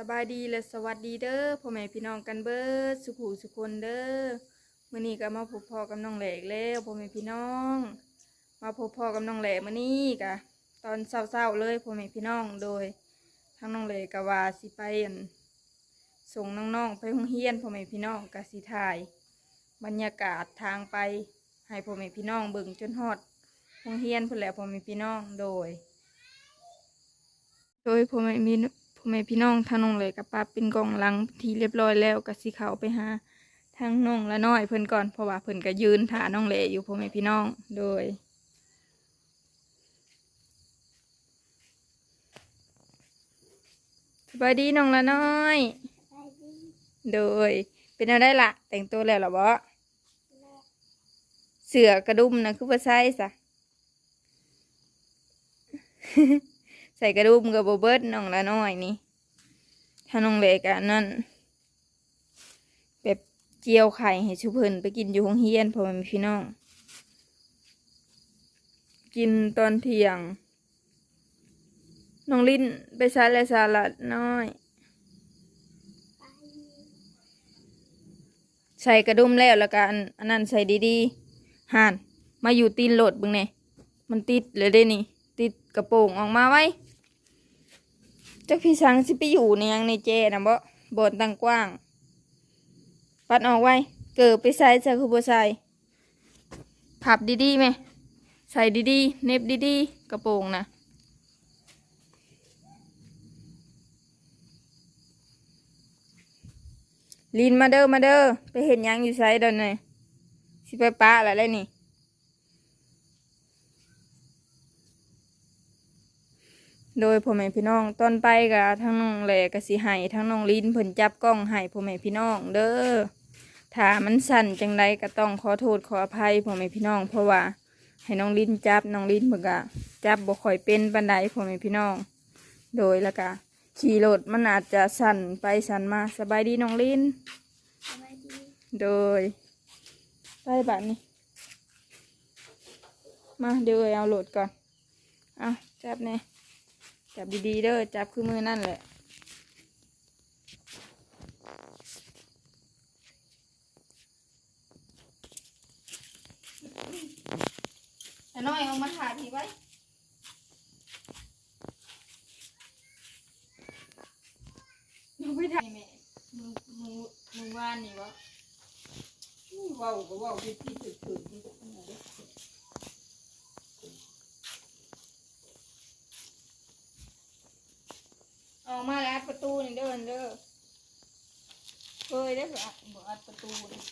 บสบายดีและสวัสดีเด้อพ่อแม่พี่น้องกันเบิดสุขุสุคนเด้อมื้อนี้ก็มาพบพ่อกับน้องแหลกแล้วพ่อแม่พี่น้อง มาพบพ่อกับน้องแหลมื้อนี้กะตอนเช้าๆเลยพ่อแม่พี่น้องโดยทางน้องแหลกก็ว่าสิไปอันส่งน้องๆไปโรงเรียนพ่อแม่พี่น้องก็สิถ่าย บรรยากาศทางไปให้พ่อแม่พี่น้องเบิ่งจนฮอดโรงเรียนพุ่นแหละพ่อแม่พี่น้องโดย โดยพ่อแม่มี พ่อแม่พี่น้องทางน้องเลยกับป้าเป็นกองหลังที่เรียบร้อยแล้วก็สิเขาไปหาทางน้องละน้อยเพิ่นก่อนเพราะว่าเพิ่นก็ยืนถ่าน้องเหลอยู่พ่อแม่พี่น้องโดยสบายดีน้องละน้อย โดย เป็นอะไรล่ะแต่งตัวแล้วเหรอบ่เสือกระดุมนะคือบ่ใส่ซะ ใส่กระดุมกับโบเบิร์ตน้องละน้อยนี่ถ้าน้องเล็กอันนั่นแบบเจียวไข่ให้ชุเพิ่นไปกินอยู่ห้องเฮียนพอมันพี่น้อง กินตอนเที่ยงน้องลิ้นไปใช้และสาลัดน้อย ใส่กระดุมแล้วแล้วกันอันนั้นใส่ดีๆห่านมาอยู่ตีนโหลดบึงเนี่ยมันติดเลยได้นี่ ติดกระโปรงออกมาไว้ จักพี่ช้างสิไปอยู่ในยังในเจนะบ่บอนตังกว้าง ปัดออกไว้ เกิดไปใส่ใส่คือบ่ใส่พับดีๆไหม ใส่ดีๆ เน็บดีๆ กระโปรงนะลินมาเด้อมาเด้อไปเห็นยังอยู่ไซเดินหน่อยสิไปปะอะไรนี่ โดยพ่อแม่พี่น้องต้นไปกับทั้งน้องแหลกกับสีไห้ทั้งน้องลิ้นเพิ่นจับกล้องให้พ่อแม่พี่น้องเด้อถ้ามันสั่นจังใดก็ต้องขอโทษขออภัยพ่อแม่พี่น้อง เพราะว่าให้น้องลิ้นจับน้องลิ้นเพิ่นก็จับบ่ค่อยเป็นบันไดพ่อแม่พี่น้อง โดยแล้วก็ขี่รถมันอาจจะสั่นไปสั่นมาสบายดีน้องลิ้นโดยไปบัดนี้ มาเดี๋ยวเอาโหลดก่อนเอาจับแน่ จับดีๆเด้อจับคือมือนั่นแหละ แต่น้อยเอามาถ่ายทีไว้มึงไม่ถ่ายแม่มึงมึงมึงว่านนี่วะอู้เว้าวก็เว้าวผิดผิดถูกถูกนี่ก็เอาเด้อ ออกมาแล้วอัดประตูนี่เดินเด้อ เคยได้อบ่อัดบ่อัดประตูนี่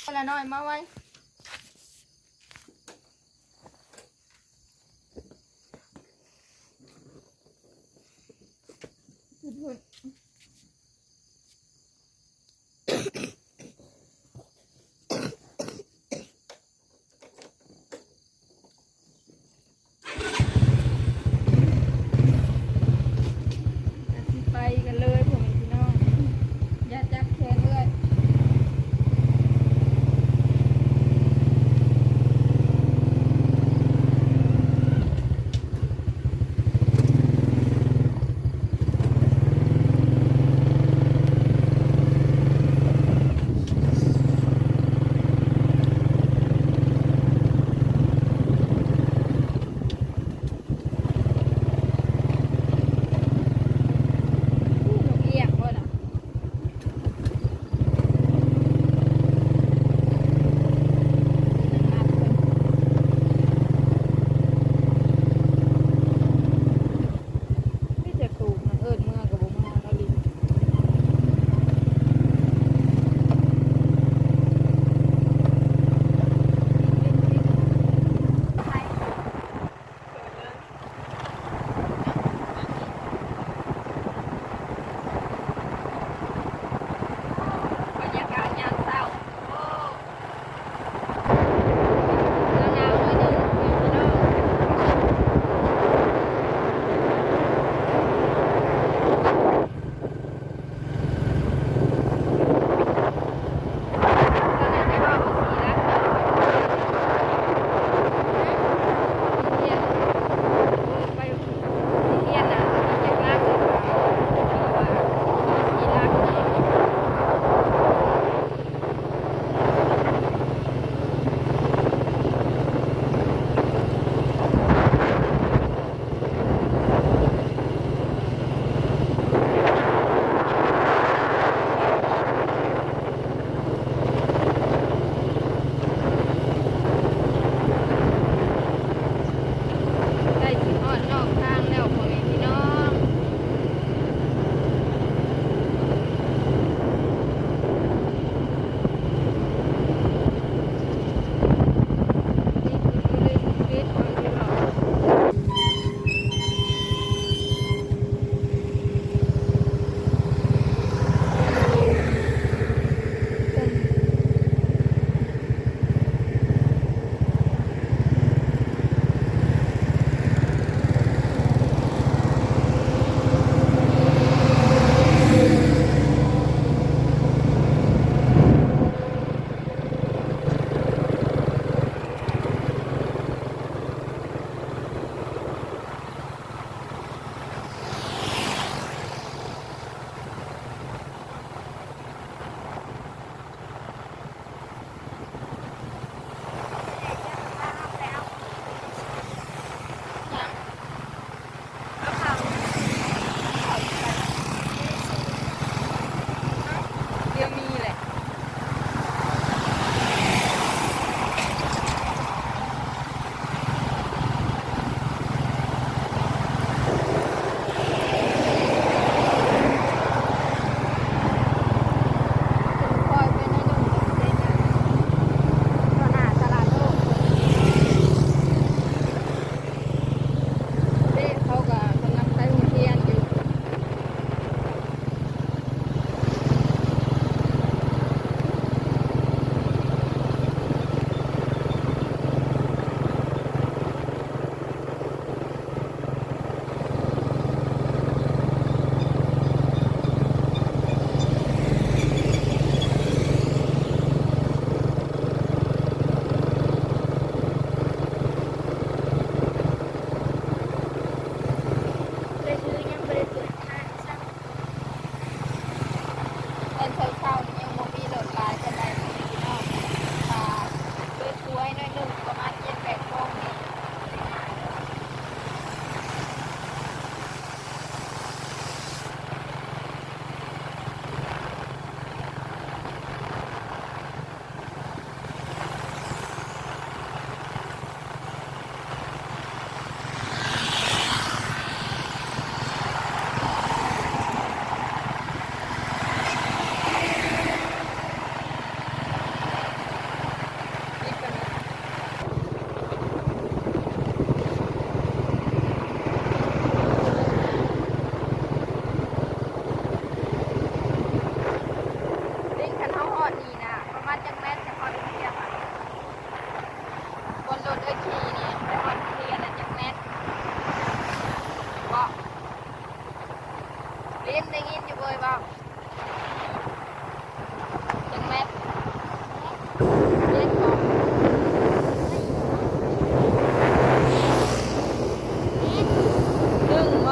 เอาละน้อยมาไว้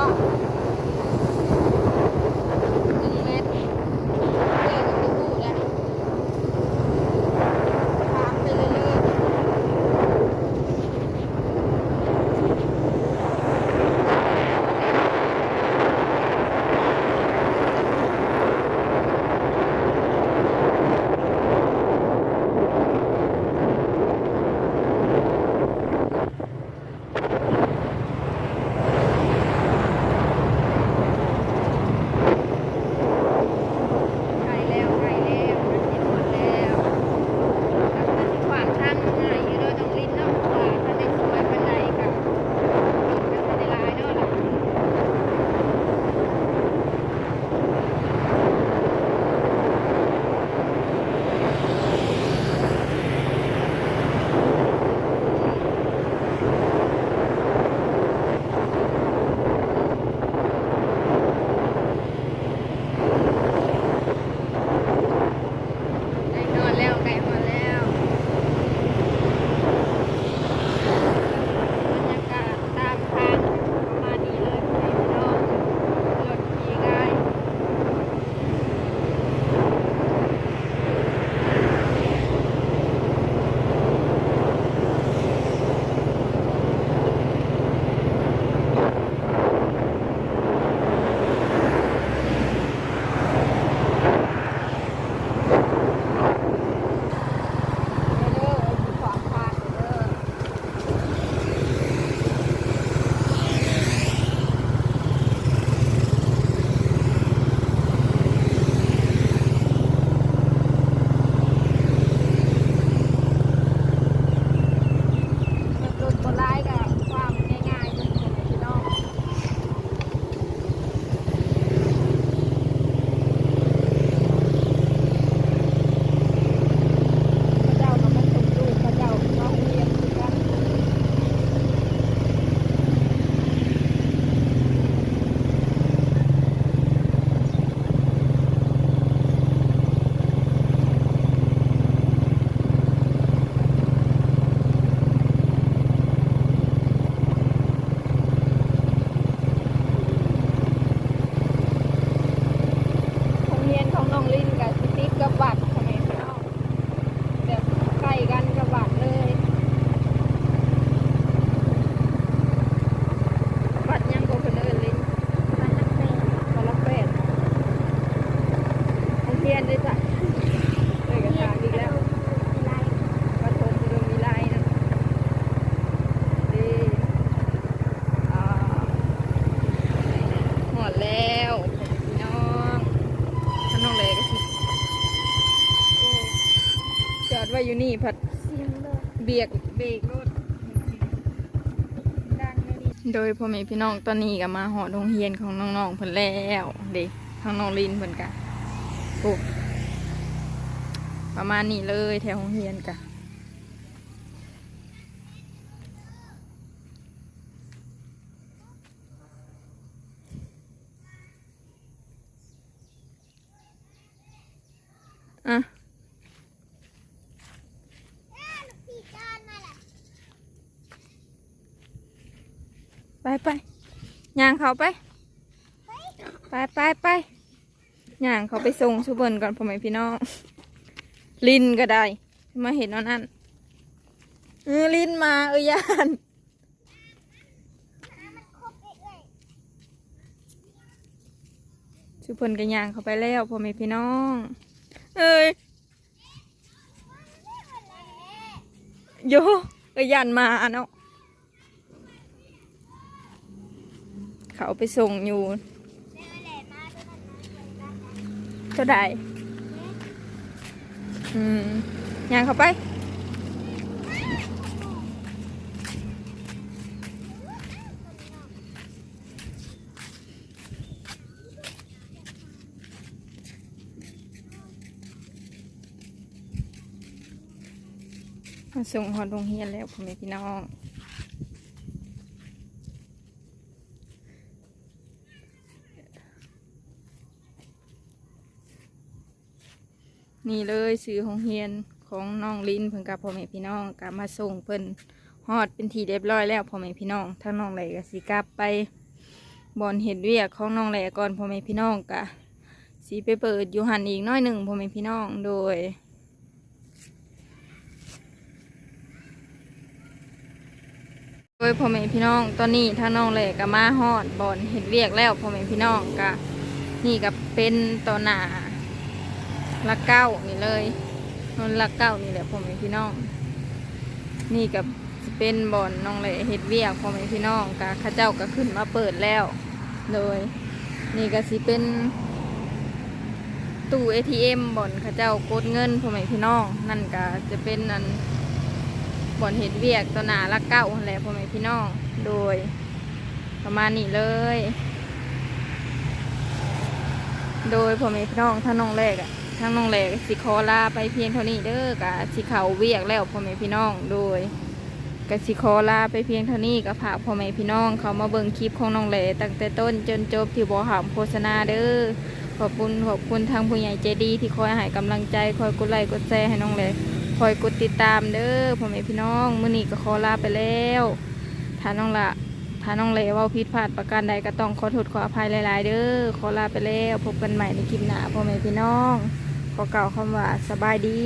ห อยู่นี่ผัดเบียกเบรกรถโดยพ่อแม่พี่น้องตอนนี้ก็มาหอโรงเรียนของน้องๆเพิ่นแล้วเด็กทางน้องลินเพิ่นกะโอ้ประมาณนี้เลยแถวโรงเรียนกะอะ ไปไปย่างเขาไป ไปไปไปย่างเขาไปส่งสุเบินก่อนพ่อแม่พี่น้อง ลินก็ได้ มาเห็นเอานั่นเออลินมาเออยานสุเพิ่นก็ย่างเขาไปแล้วพ่อแม่พี่น้อง เอ้ยโยเออยานมาเนาะ เขาไปส่งอยู่เท่าใดอืมย่างเขาไปมาส่งหอดโรงเรียนแล้วพ่อแม่พี่น้อง นี่เลยซื้อของเฮียนของน้องลินเพิ่นกับพ่อแม่พี่น้องกลับมาส่งเพิ่นฮอดเป็นทีเรียบร้อยแล้วพ่อแม่พี่น้องถ้าน้องไหลก็สิกลับไปบอนเห็ดเวียกของน้องไหลก่อนพ่อแม่พี่น้องกะสีไปเปิดอยู่หันอีกน้อยหนึ่งพ่อแม่พี่น้องโดยโดยพ่อแม่พี่น้องตอนนี้ถ้าน้องแหลกก็มาฮอดบอนเห็ดเวียกแล้วพ่อแม่พี่น้องกะนี่ก็เป็นตอหนา ละเก้านี่เลยนนละเก้านี่แหละพ่อแม่พี่น้อง นี่กับเป็นบ่อนน้องแหลเห็ดเวียกพ่อแม่พี่น้องกะข้าเจ้าก็ขึ้นมาเปิดแล้ว โดย นี่ก็สิเป็น ตู้ ATM บ่อนข้าเจ้ากดเงินพ่อแม่พี่น้อง นั่นก็จะเป็นอันบ่อนเห็ดเวียกตัวหนาละเก้าแหละพ่อแม่พี่น้อง โดย ประมาณนี้เลยโดยพ่อแม่พี่น้องถ้าน้องแรกอะ ทั้งน้องแรกสิขอลาไปเพียงเท่านี้เด้อกะสิเขาเวียกแล้วพ่อแม่พี่น้องโดยกสิขอลาไปเพียงเท่านี้ก็ฝากพ่อแม่พี่น้อง เขามาเบิ่งคลิปของน้องแหลตั้งแต่ต้นจนจบที่บ่หามโฆษณาเด้อขอบคุณขอบคุณทางผู้ใหญ่ใจดี ที่คอยให้กำลังใจคอยกดไลค์กดแชร์ให้น้องแหลคอยกดติดตามเด้อพ่อแม่พี่น้องมื้อนี้ก็ขอลาไปแล้วถ้าน้องละถ้าน้องแหลว่าผิดพลาดประการใดก็ต้องขอโทษขออภัยหลาย ๆ เด้อขอลาไปแล้วพบกันใหม่ในคลิปหน้าพ่อแม่พี่น้อง ขอกล่าคำว่าสบายดี